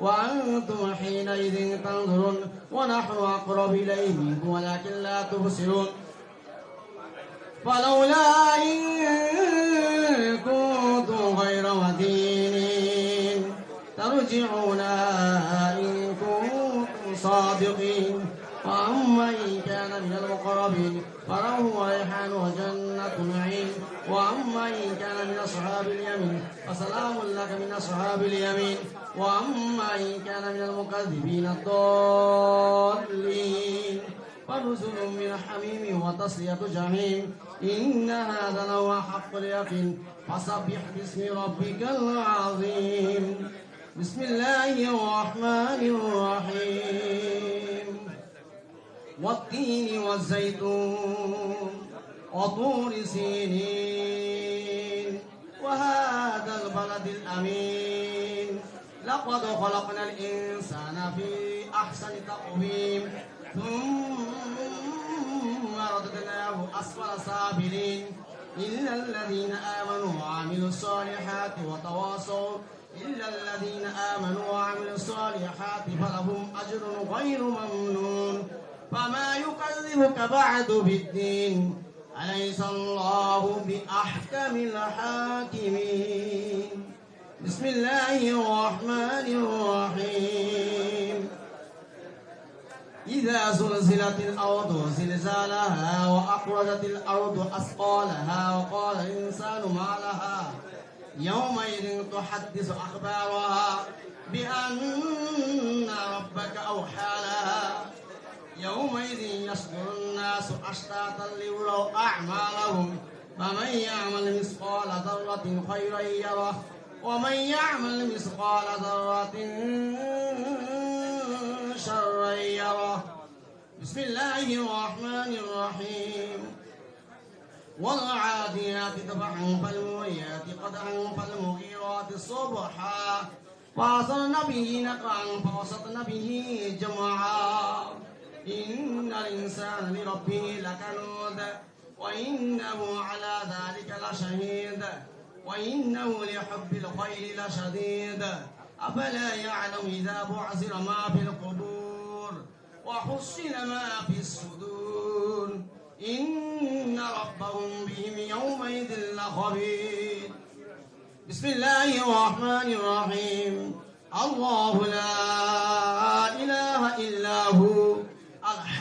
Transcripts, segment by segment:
وأنتم حينئذ تنظرون ونحن أقرب إليه ولكن لا تبصرون. فلولا إن كنتم غير مدينين ترجعونها إن كنتم صادقين. وأما إن كان من المقربين فروح وريحان وجنة نعيم. وأما إن كان من أصحاب اليمين فسلام لك من أصحاب اليمين. وأما إن كان من المكذبين الضالين. فرسل من حميم وتصلية جحيم. إن هذا لهو حق اليقين. فسبح باسم ربك العظيم. بسم الله الرحمن الرحيم. والتين والزيتون. وطور سينين وهذا البلد الأمين. لقد خلقنا الإنسان في أحسن تقويم. ثم رددناه أسفل سافلين. إلا الذين آمنوا وعملوا الصالحات وتواصوا. إلا الذين آمنوا وعملوا الصالحات فلهم أجر غير ممنون. فما يكذبك بعد بالدين. أليس الله بأحكم الحاكمين؟ بسم الله الرحمن الرحيم. إذا زلزلت الأرض زلزالها وأخرجت الأرض أثقالها وقال الإنسان ما لها؟ يومئذ تحدث أخبارها بأن ربك أوحى لها. يومئذ يصدر الناس أشتاتا ليروا أعمالهم. فمن يعمل مثقال ذرة خيرا يره ومن يعمل مثقال ذرة شرا يره. بسم الله الرحمن الرحيم. والعاديات ضبحا فالموريات قدحا فالمغيرات صبحا فأثرن به نقعا فوسطن به جمعا. إن الإنسان لربه لكنود وإنه على ذلك لشهيد وإنه لحب الخير لشديد. أفلا يعلم إذا بعثر ما في القبور وحصل ما في الصدور. إن ربهم بهم يومئذ لخبير. بسم الله الرحمن الرحيم. الله لا إله إلا هو.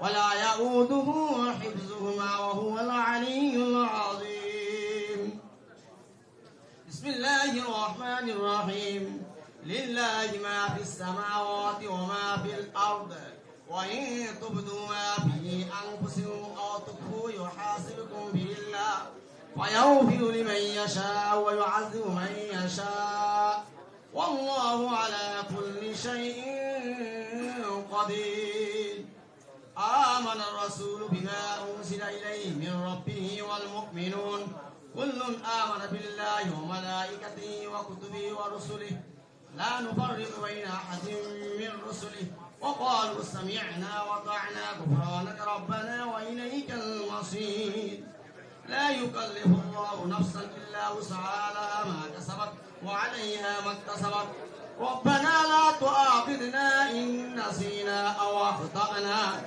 ولا يؤوده حفظهما وهو العلي العظيم. بسم الله الرحمن الرحيم. لله ما في السماوات وما في الأرض. وإن تبدوا ما في أنفسكم أو تخفوا يحاسبكم به الله. فيغفر لمن يشاء ويعذب من يشاء. والله على كل شيء قدير. آمن الرسول بما أنزل إليه من ربه والمؤمنون. كل آمن بالله وملائكته وكتبه ورسله. لا نفرق بين أحد من رسله. وقالوا سمعنا وطعنا. غفرانك ربنا وإليك المصير. لا يكلف الله نفسا إلا وسعها لها ما كسبت وعليها ما اكتسبت. ربنا لا تؤاخذنا إن نسينا أو أخطأنا.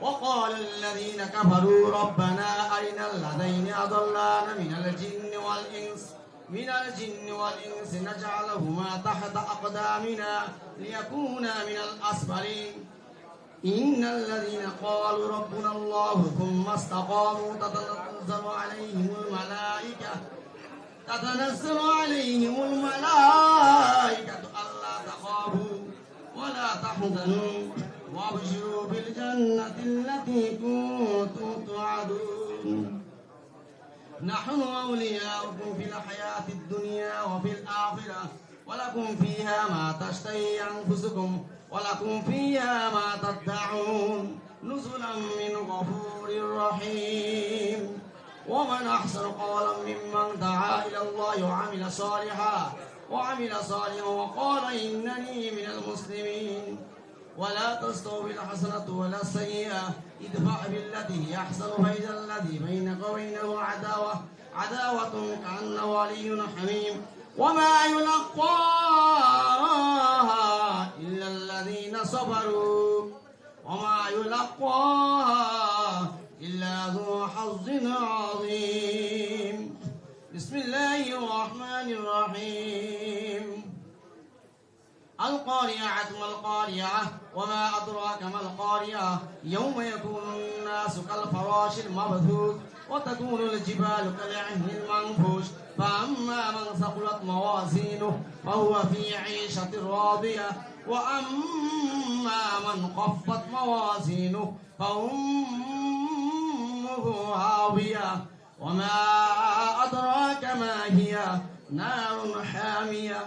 وقال الذين كفروا ربنا أرنا الذين أضلانا من الجن والإنس من الجن والإنس نجعلهما تحت أقدامنا ليكونا من الأسفلين. إن الذين قالوا ربنا الله ثم استقاموا تتنزل عليهم الملائكة تتنزل عليهم الملائكة ألا تخافوا ولا تحزنوا. وابشروا بالجنة التي كنتم توعدون. نحن أولياؤكم في الحياة الدنيا وفي الآخرة. ولكم فيها ما تشتهي أنفسكم ولكم فيها ما تدعون. نزلا من غفور رحيم. ومن أحسن قولا ممن دعا إلى الله وعمل صالحا وعمل صالحا وقال إنني من المسلمين. ولا تستوي الحسنة ولا السيئة. ادفع بالتي هي أحسن فإذا الذي بينك وبينه عداوة عداوة كأنه ولي حميم. وما يلقاها إلا الذين صبروا. وما يلقاها إلا ذو حظ عظيم. بسم الله الرحمن الرحيم. القارعة ما القارعة وما أدراك ما القارعة يوم يكون الناس كالفراش المبثوث وتكون الجبال كالعهن المنفوش. فأما من ثقلت موازينه فهو في عيشة راضية. وأما من خفت موازينه فأمه هاوية. وما أدراك ما هي؟ نار حامية.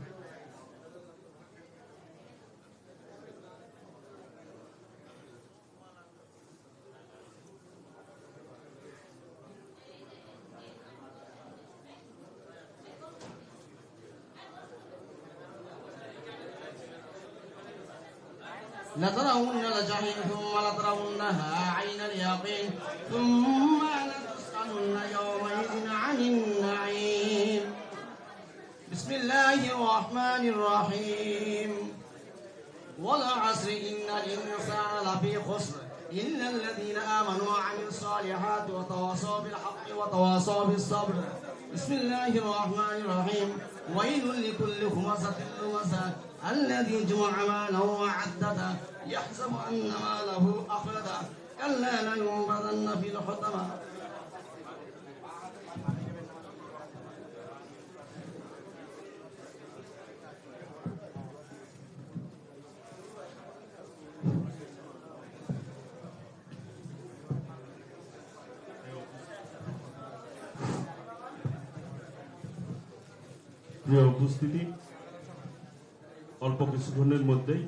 لترون الجحيم ثم لترونها عين اليقين ثم لتسألن يومئذ عن النعيم. بسم الله الرحمن الرحيم. والعصر إن الإنسان لفي خسر إلا الذين آمنوا وعملوا الصالحات وتواصوا بالحق وتواصوا بالصبر. بسم الله الرحمن الرحيم. ويل لكل همزة لمزة الذي جمع ماله وعدده يحسب أن ماله أخلده كلا لينبذن في الحطمة প্রিয় উপস্থিতি অল্প কিছুক্ষণের মধ্যেই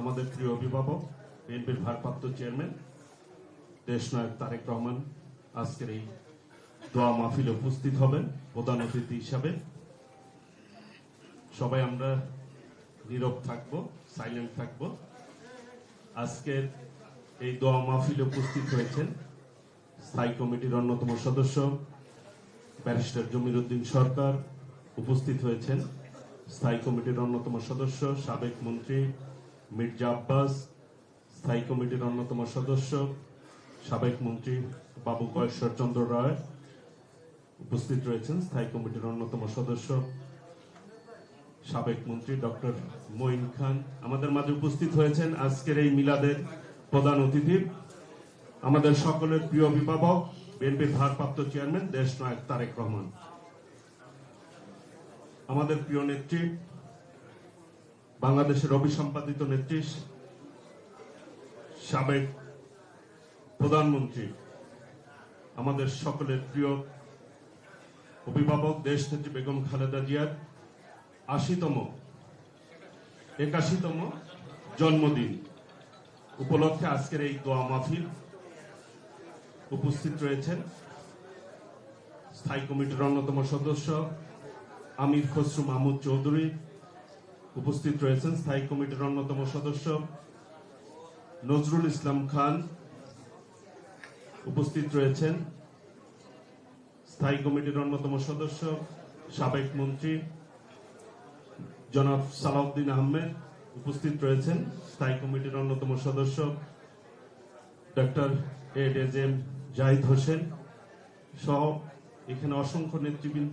আমাদের প্রিয় অভিভাবক, বিএনপির ভারপ্রাপ্ত চেয়ারম্যান দেশনায়ক তারেক রহমান আজকের এই দোয়া মাহফিলে উপস্থিত হবেন, প্রধান অতিথি হিসাবে। সবাই আমরা নীরব থাকব সাইলেন্ট থাকব। আজকের এই দোয়া মাহফিলে উপস্থিত হয়েছেন স্থায়ী কমিটির অন্যতম সদস্য, ব্যারিস্টার জমির উদ্দিন সরকার। উপস্থিত হয়েছেন স্থায়ী কমিটির অন্যতম সদস্য, সাবেক মন্ত্রী মির্জা আব্বাস, স্থায়ী কমিটির অন্যতম সদস্য, সাবেক মন্ত্রী বাবু কয়েশ্বর চন্দ্র রায় উপস্থিত রয়েছেন, স্থায়ী কমিটির অন্যতম সদস্য, সাবেক মন্ত্রী ডক্টর মঈন খান। আমাদের মাঝে উপস্থিত হয়েছেন আজকের এই মিলাদের প্রধান অতিথি। আমাদের সকলের প্রিয় অভিভাবক, বিএনপির ভারপ্রাপ্ত চেয়ারম্যান দেশ নায়ক তারেক রহমান। আমাদের প্রিয় নেত্রী, বাংলাদেশের অবিসম্পাদিত নেত্রী, সাবেক প্রধানমন্ত্রী, আমাদের সকলের প্রিয় অভিভাবক দেশ নেত্রী বেগম খালেদা জিয়ার আশিতম, একাশিতম জন্মদিন। উপলক্ষে আজকের এই দোয়া মাহফিল উপস্থিত রয়েছেন স্থায়ী কমিটির অন্যতম সদস্য আমির খসরু মাহমুদ চৌধুরী উপস্থিত রয়েছেন, স্থায়ী কমিটির অন্যতম সদস্য। নজরুল ইসলাম খান উপস্থিত রয়েছেন, স্থায়ী কমিটির অন্যতম সদস্য, সাবেক মন্ত্রী জনাব সালাউদ্দিন আহমেদ উপস্থিত রয়েছেন, স্থায়ী কমিটির অন্যতম সদস্য doctor A Z M Zahid Hossain সহ এখানে অসংখ্য নেতৃবৃন্দ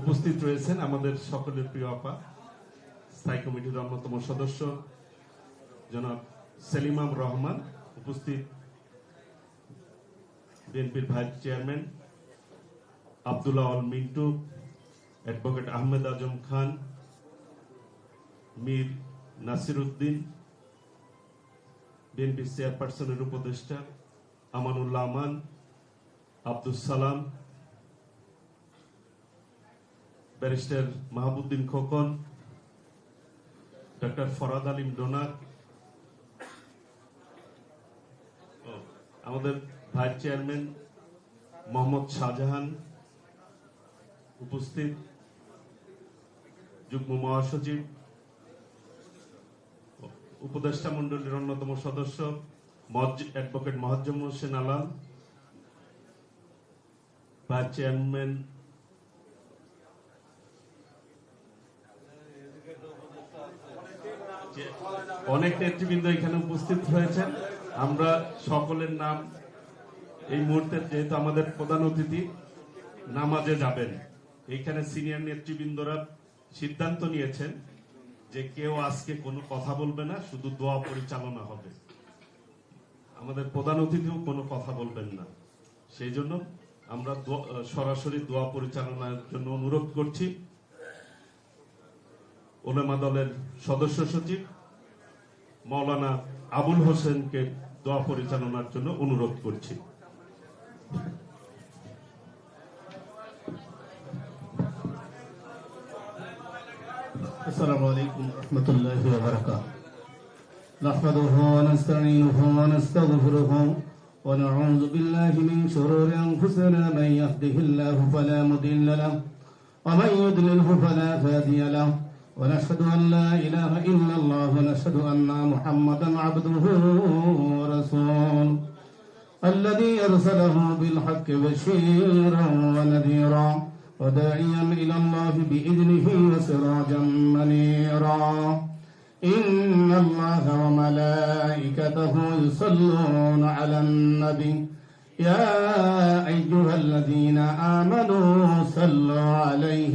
উপস্থিত রয়েছেন আমাদের সকলের প্রিয় আপা, স্থায়ী কমিটির অন্যতম সদস্য, জনাব সেলিমাম রহমান, উপস্থিত বিএনপির vice chairman, Abdullah Al Mintu, advocate Ahmed Azam Khan, Mir Nasir Uddin BNP চেয়ারপারসনের উপদেষ্টা, আমানুল্লাহ আমান আব্দুল সালাম ব্যারিস্টার মাহবুদ্দিন খোকন ডক্টর ফরাদ আলিম ডোনার ও, আমাদের ভাইস চেয়ারম্যান মোহাম্মদ শাহজাহান উপস্থিত যুগ্ম মহাসচিব উপদেষ্টা মন্ডলীর অন্যতম সদস্য অ্যাডভোকেট মহাজ্জম হোসেন আলাম ভাইস চেয়ারম্যান অনেক নেতৃবৃন্দ এখানে উপস্থিত হয়েছেন। আমরা সকলের নাম এই মুহূর্তে যেহেতু আমাদের প্রধান অতিথি নামাজে যাবেন এইখানে সিনিয়র নেতৃবৃন্দরা সিদ্ধান্ত নিয়েছেন যে কেউ আজকে কোনো কথা বলবে না, শুধু দোয়া পরিচালনা হবে। আমাদের প্রধান অতিথিও কোনো কথা বলবেন না। সেই জন্য আমরা সরাসরি দোয়া পরিচালনার জন্য অনুরোধ করছি। ওলেমা দলের সদস্য সচিব মৌলানা আবুল হোসেনকে দোয়া পরিচালনার জন্য অনুরোধ করছি السلام عليكم ورحمة الله وبركاته نحمده ونستعينه ونستغفره ونعوذ بالله من شرور أنفسنا من يهده الله فلا مضل له ومن يضلله فلا هادي له ونشهد أن لا إله إلا الله ونشهد أن محمدا عبده ورسوله الذي أرسله بالحق بشيرا ونذيرا وداعيا إلى الله بإذنه وسراجا منيرا. إن الله وملائكته يصلون على النبي. يا أيها الذين آمنوا صلوا عليه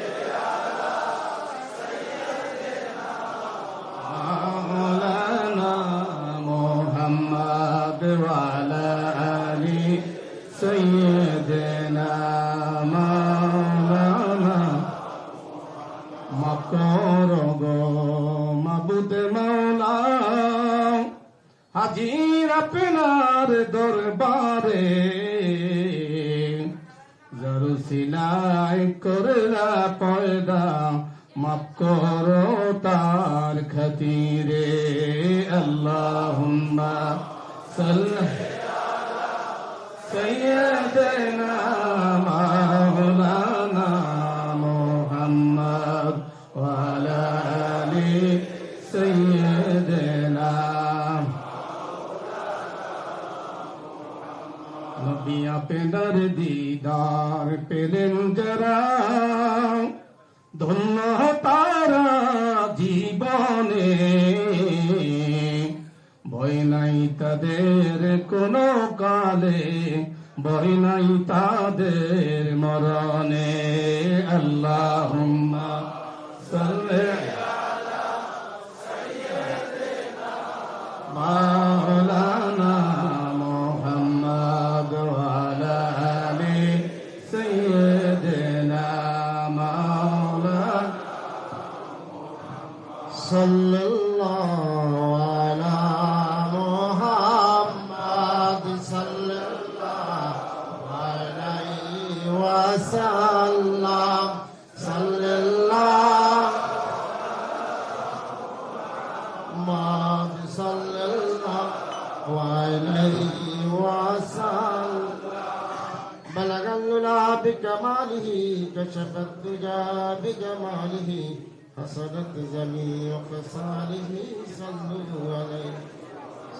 صلوا عليه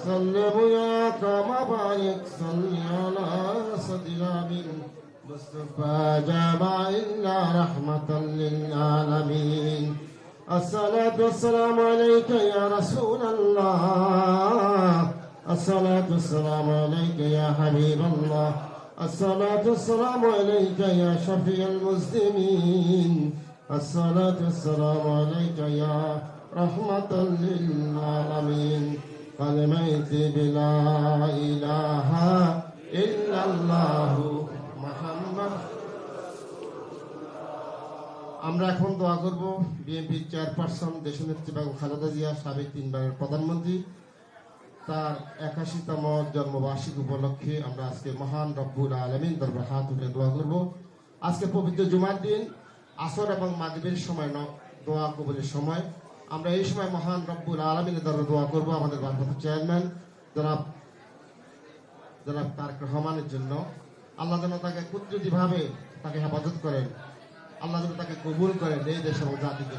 صلوا يا كما بارك. صل على من مصطفى جمع إلا رحمة للعالمين. الصلاة والسلام عليك يا رسول الله. الصلاة والسلام عليك يا حبيب الله. الصلاة والسلام عليك يا شفيع المسلمين. الصلاة والسلام عليك يا رحمة للعالمين كلميت بلا إله إلا الله محمد আমরা এখন দোয়া করব বিএনপির চেয়ারপারসন দেশনেত্রী বেগম খালেদা জিয়া সাবেক তিনবারের প্রধানমন্ত্রী তার একাশিতম জন্মবার্ষিকী উপলক্ষে আমরা আজকে মহান রব্বুল আলমিন দরবার হাত উঠে দোয়া করব আজকে পবিত্র জুমার দিন আসর এবং মাগরিবের সময় ন- দোয়া কবুলের সময় আমরা এই সময় মহান রব্বুল আলমিনের দরবার দোয়া করব আমাদের ভারপ্রাপ্ত চেয়ারম্যান জনাব জনাব তারেক রহমানের জন্য আল্লাহ যেন তাকে কুদরতিভাবে তাকে হেফাজত করেন আল্লাহ যেন তাকে কবুল করেন এই দেশ এবং জাতিকে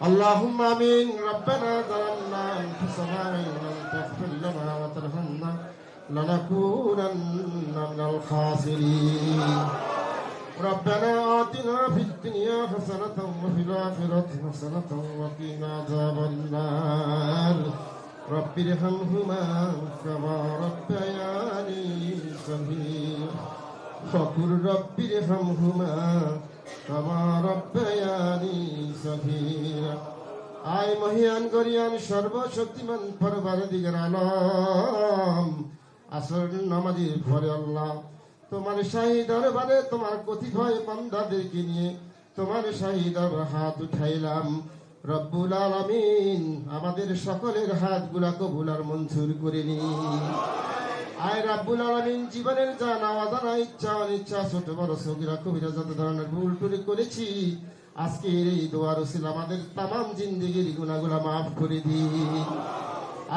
اللهم امين ربنا ظلمنا انفسنا وان لم تغفر لنا وترحمنا لنكونن من الخاسرين ربنا آتنا في الدنيا حسنة وفي الآخرة حسنة وقنا عذاب النار رب ارحمهما كما ربياني صغيرا فقل رب ارحمهما كما ربياني صغيرا আয় মহিয়ান গরিয়ান সর্বশক্তিমান পরবার দিগের আলম আসর নামাজির ঘরে আল্লাহ তোমার শাহী দরবারে তোমার কথিত কতিপয় বান্দাদেরকে নিয়ে তোমার শাহী দরবার হাত উঠাইলাম। রব্বুল আলামিন আমাদের সকলের হাতগুলা কবুল আর মঞ্জুর করে নি আয় রাব্বুল আলামিন, জীবনের যা নাওয়া জানা ইচ্ছা, অনিচ্ছা, ছোট বড় সগিরা কবিরা যত ধরনের ভুল টুরি করেছি। আজকের এই দোয়ার উসিল আমাদের তামাম জিন্দিগির গুণাগুলা মাফ করে দিন।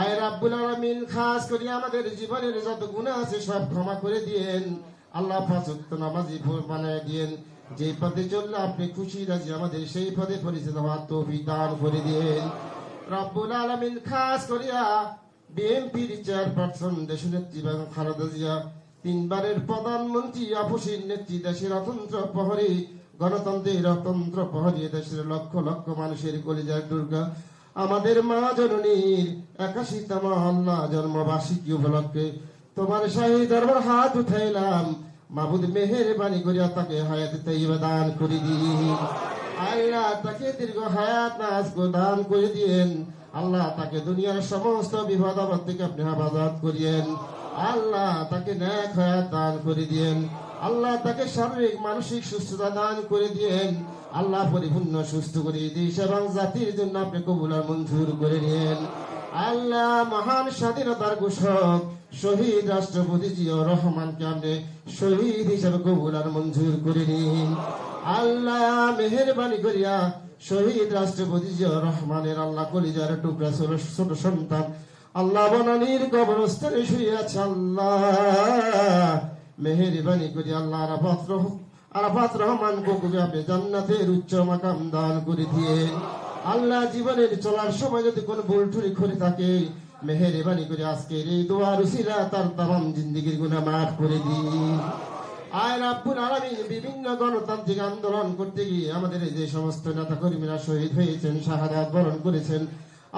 আয় রাব্বুল আলামিন, খাস করে আমাদের জীবনের যত গুণা আছে সব ক্ষমা করে দিয়েন। আল্লাহ নামাজি বানায় দিয়েন। যে পথে চললে আপনি খুশি রাজি, আমাদের সেই পথে পরিচিত হওয়ার তৌফিক দান করে দিয়েন। রব্বুল আলামিন খাস করিয়া বিএনপির চেয়ারপারসন দেশনেত্রী বেগম খালেদা জিয়া, তিনবারের প্রধানমন্ত্রী আপসীর নেত্রী দেশের অতন্ত্র প্রহরী, গণতন্ত্রের অতন্ত্র প্রহরী, দেশের লক্ষ লক্ষ মানুষের কলিজার দুর্গা। আমাদের মা জননীর একাশিতম আল্লাহ জন্মবার্ষিকী উপলক্ষে তোমার শাহী দরবার হাত উঠাইলাম। মাবুদ মেহের বাণী করিয়া তাকে হায়াত তৈবা দান করে দিন আল্লাহ তাকে দীর্ঘ হায়াত নাজ দান করে দিয়েন। আল্লাহ তাকে দুনিয়ার সমস্ত বিপদ আপদ থেকে আপনি হেফাজত করিয়েন। আল্লাহ তাকে ন্যাক হায়াত দান করে দিয়েন। আল্লাহ তাকে শারীরিক, মানসিক সুস্থতা দান করে দিয়েন। আল্লাহ পরিপূর্ণ সুস্থ করে দেশ এবং জাতির জন্য আপনি কবুল আর মঞ্জুর করে নিয়েন। আল্লাহ মহান স্বাধীনতার ঘোষক, শহীদ রাষ্ট্রপতি জিয়া রহমানকে আপনি শহীদ হিসাবে কবুল আর মঞ্জুর করে নিন। আল্লাহ মেহরবানি করিয়া শহীদ রাষ্ট্রপতি জিয়া রহমানের আল্লাহ কলিজার টুকরা ছোট ছোট সন্তান, আল্লাহ বনানির কবরস্থানে শুয়ে আছে আল্লাহ। মেহেরবানি করি আল্লাহ আরাফাত রহ- আরাফাত রহমান কুকুরে আপনি জান্নাতের উচ্চ মাকাম দান করে দিয়ে আল্লাহ জীবনের চলার সময় যদি কোনো ভুল টুরি করে থাকে, মেহেরবানি করে আজকের এই দোয়ার উসিলা তার তাম জিন্দিগির গুণা মাফ করে দিন আয় রাব্বুল আলামিন, বিভিন্ন গণতান্ত্রিক আন্দোলন করতে গিয়ে আমাদের যে সমস্ত নেতা কর্মীরা শহীদ হয়েছেন শাহাদাত বরণ করেছেন,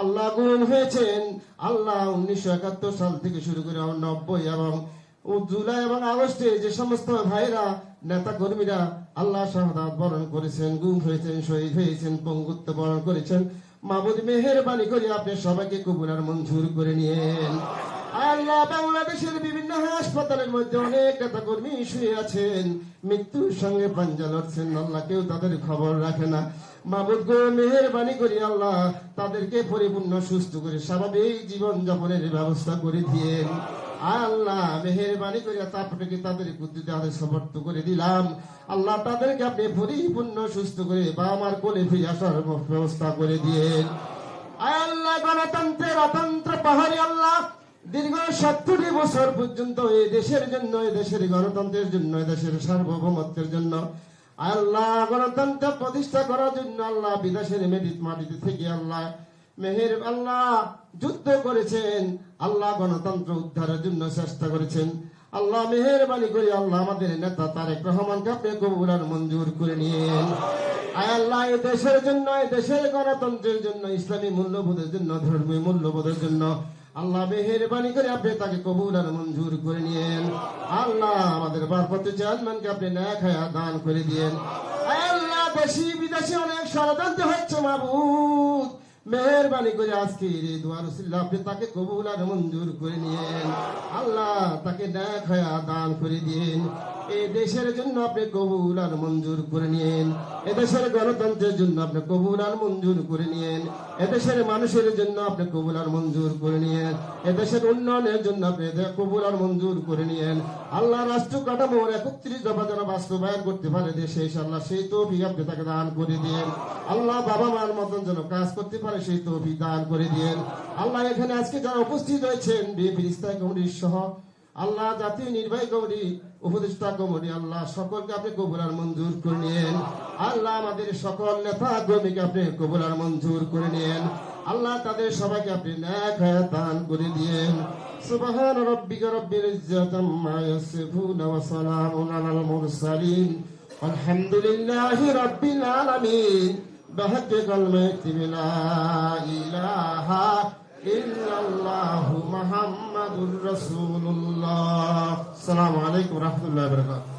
আল্লাহ গুণ হয়েছেন। আল্লাহ উনিশশো একাত্তর সাল থেকে শুরু করে নব্বই এবং ও জুলাই এবং আগস্টে যে সমস্ত ভাইরা নেতা কর্মীরা আল্লাহ শাহাদাত বরণ করেছেন, গুম হয়েছেন, শহীদ হয়েছেন, পঙ্গুত্ব বরণ করেছেন, মাবুদ মেহেরবানি করে আপনি সবাইকে কবুলার মঞ্জুর করে নিয়েন। আল্লাহ বাংলাদেশের বিভিন্ন হাসপাতালের মধ্যে অনেক নেতা কর্মী শুয়ে আছেন। মৃত্যুর সঙ্গে পাঞ্জা লড়ছেন, আল্লাহ কেউ তাদের খবর রাখে না। মাবুদ গো, মেহরবানি করি আল্লাহ তাদেরকে পরিপূর্ণ, সুস্থ করে স্বাভাবিক জীবন যাপনের ব্যবস্থা করে দিয়েন। আল্লাহ মেহরবানি করে তারপরে তাদের বুদ্ধিতে হাতে সমর্থ করে দিলাম। আল্লাহ তাদেরকে আপনি পরিপূর্ণ, সুস্থ করে বা আমার কোলে ফিরে আসার ব্যবস্থা করে আয় আল্লাহ, গণতন্ত্রের অতন্ত্র পাহাড়ি আল্লাহ, দীর্ঘ সত্তরটি বছর পর্যন্ত এই দেশের জন্য এই দেশের গণতন্ত্রের জন্য এই দেশের সার্বভৌমত্বের জন্য। আল্লাহ, গণতন্ত্র প্রতিষ্ঠা করার জন্য আল্লাহ বিদেশের মেডিত মাটিতে থেকে আল্লাহ, মেহের আল্লাহ যুদ্ধ করেছেন, আল্লাহ গণতন্ত্র উদ্ধারের জন্য চেষ্টা করেছেন। আল্লাহ মেহরবানি করে আল্লাহ আমাদের নেতা তারেক রহমানকে আপনি কবুল আর মঞ্জুর করে আয় আল্লাহ, এই দেশের জন্য, এই দেশের গণতন্ত্রের জন্য, ইসলামী মূল্যবোধের জন্য, ধর্মীয় মূল্যবোধের জন্য আল্লাহ মেহরবানি করে আপনি তাকে কবুল আর মঞ্জুর করে নিয়েন। আল্লাহ আমাদের বারপতি চেয়ারম্যানকে আপনি ন্যাক হায়া দান করে দিয়েন। আল্লাহ, দেশি বিদেশি অনেক ষড়যন্ত্র হচ্ছে মাবুদ মেহরবানি করে আজকে উসিল্লা আপনি তাকে কবুল আর মঞ্জুর করে নিয়েন। আল্লাহ তাকে হায়া দান করে দিন এই দেশের জন্য আপনি কবুল আর মঞ্জুর করে নিয়েন। এদেশের গণতন্ত্রের জন্য আপনি কবুল আর মঞ্জুর করে নিয়েন। এদেশের মানুষের জন্য আপনি কবুল আর মঞ্জুর করে নিয়েন। এদেশের উন্নয়নের জন্য আপনি কবুল আর মঞ্জুর করে নিয়েন। আল্লাহ রাষ্ট্র কাঠামোর একত্রিশ দফা যেন বাস্তবায়ন করতে পারে দেশে আল্লাহ সেই তৌফিক আপনি তাকে দান করে দিন আল্লাহ বাবা মার মতন যেন কাজ করতে পারে সেই দান করে দিন আল্লাহ এখানে আজকে যারা উপস্থিত হয়েছেন কমিটির সহ, আল্লাহ জাতীয় নির্বাহী কমিটি, উপদেষ্টা কমিটি, আল্লাহ সকলকে আপনি মঞ্জুর করে নিয়েন। আল্লাহ আমাদের সকল নেতা কর্মীকে আপনি কবুলার মঞ্জুর করে নিয়েন। আল্লাহ তাদের সবাইকে আপনি দান করে দিয়েন। সুবহান রাব্বিকা রাব্বিল আলামিন। بحق كلمة لا إله إلا الله محمد رسول الله. السلام عليكم ورحمة الله وبركاته.